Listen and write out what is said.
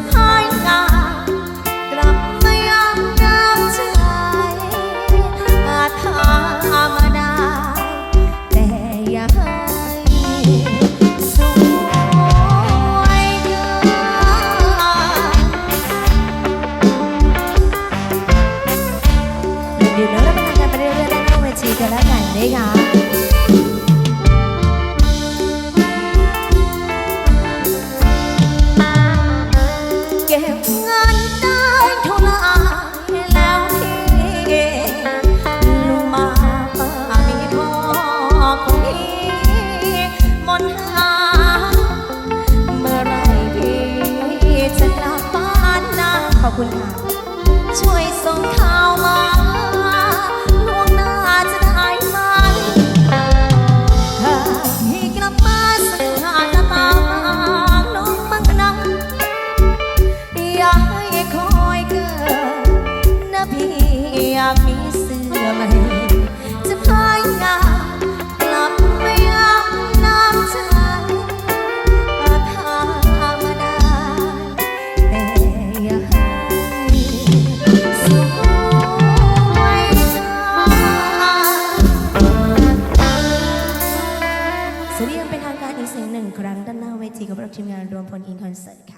surprise. บเงินได้เท่าไหร่แล้วที่ลุมาป้ามีพ่อของพี่มนหา เมื่อไรพี่จะกลับบ้านนะขอบคุณค่ะ ช่วยส่ง สวัสดียังเป็นทางการอีกเสียงหนึ่งครั้งด้านหน้าเวทีกับเราทีมงานรวมพลอินคอนเสิร์ตค่ะ